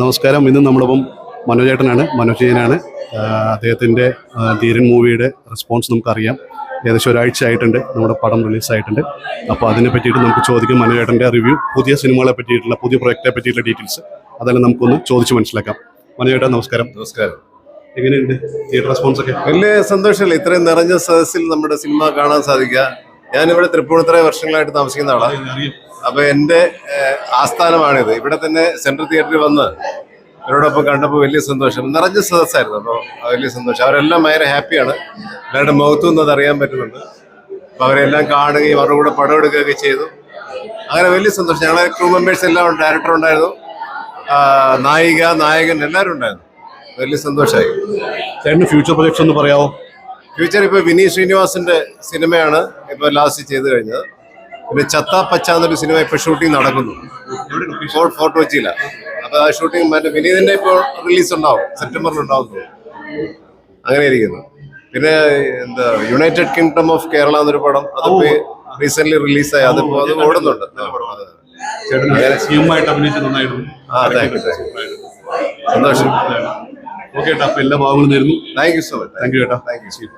നമസ്കാരം. ഇന്ന് നമ്മളിപ്പം മനോജേട്ടനാണ് മനോജയനാണ് അദ്ദേഹത്തിന്റെ ധീരൻ മൂവിയുടെ റെസ്പോൺസ് നമുക്കറിയാം. ഏകദേശം ഒരാഴ്ച ആയിട്ടുണ്ട് നമ്മുടെ പടം റിലീസായിട്ടുണ്ട് അപ്പോൾ അതിനെ പറ്റിയിട്ട് നമുക്ക് ചോദിക്കും. മനോജേട്ടന്റെ റിവ്യൂ പുതിയ സിനിമകളെ പറ്റിയിട്ടുള്ള പുതിയ പ്രൊജക്റ്റിനെ പറ്റിയിട്ടുള്ള ഡീറ്റെയിൽസ് അതെല്ലാം നമുക്കൊന്ന് ചോദിച്ച് മനസ്സിലാക്കാം. മനോജേട്ടാ നമസ്കാരം. നമസ്കാരം. എങ്ങനെയുണ്ട്? തിയേറ്റർ റെസ്പോൺസ് ഒക്കെ? വലിയ സന്തോഷമല്ലേ? ഇത്രയും നിറഞ്ഞ സദസ്സിൽ നമ്മുടെ സിനിമ കാണാൻ സാധിക്കുക. ഞാനിവിടെ തൃപ്പൂണിത്തറ വർഷങ്ങളായിട്ട് താമസിക്കുന്ന ആളാണ് അപ്പൊ എന്റെ ആസ്ഥാനമാണിത്. ഇവിടെ തന്നെ സെൻട്രൽ തിയേറ്ററിൽ വന്ന് ഇവരോടൊപ്പം കണ്ടപ്പോൾ വലിയ സന്തോഷം. നിറഞ്ഞ സദസ്സായിരുന്നു. അപ്പോൾ വലിയ സന്തോഷം. അവരെല്ലാം ഭയങ്കര ഹാപ്പിയാണ്. അവരുടെ മുഖത്തു നിന്ന് അത് അറിയാൻ പറ്റുന്നുണ്ട്. അപ്പൊ അവരെല്ലാം കാണുകയും അവരുടെ കൂടെ പടം എടുക്കുകയൊക്കെ ചെയ്തു. അങ്ങനെ വലിയ സന്തോഷം. ഞങ്ങളെ ക്രൂ മെമ്പേഴ്സ് എല്ലാം ഡയറക്ടർ ഉണ്ടായിരുന്നു. നായിക നായകൻ എല്ലാവരും ഉണ്ടായിരുന്നു. വലിയ സന്തോഷമായി. ചേട്ടന് ഫ്യൂച്ചർ പ്രൊജക്ട്സ് ഒന്ന് പറയാമോ ഫ്യൂച്ചർ ഇപ്പൊ വിനീത് ശ്രീനിവാസിന്റെ സിനിമയാണ് ഇപ്പൊ ലാസ്റ്റ് ചെയ്തു കഴിഞ്ഞത്. പിന്നെ ചത്ത പച്ച എന്നൊരു സിനിമ ഇപ്പൊ ഷൂട്ടിംഗ് നടക്കുന്നു. ഇപ്പോൾ ഫോർട്ട് കൊച്ചിയിലാണ് അപ്പൊ ആ ഷൂട്ടിംഗ് മറ്റേ വിനീതിന്റെ ഇപ്പോൾ റിലീസ് ഉണ്ടാവും. സെപ്റ്റംബറിൽ ഉണ്ടാവും തോന്നുന്നു. അങ്ങനെ ഇരിക്കുന്നു. പിന്നെ എന്താ യുണൈറ്റഡ് കിങ്ഡം ഓഫ് കേരള എന്നൊരു പടം അതിപ്പോ റീസെന്റ് റിലീസായി അതിപ്പോ അത് ഓടുന്നുണ്ട്. സന്തോഷം. ഓക്കെ അപ്പോൾ എല്ലാ ഭാഗങ്ങളും തരുന്നു thank you so much thank you ഏട്ടാ താങ്ക് യു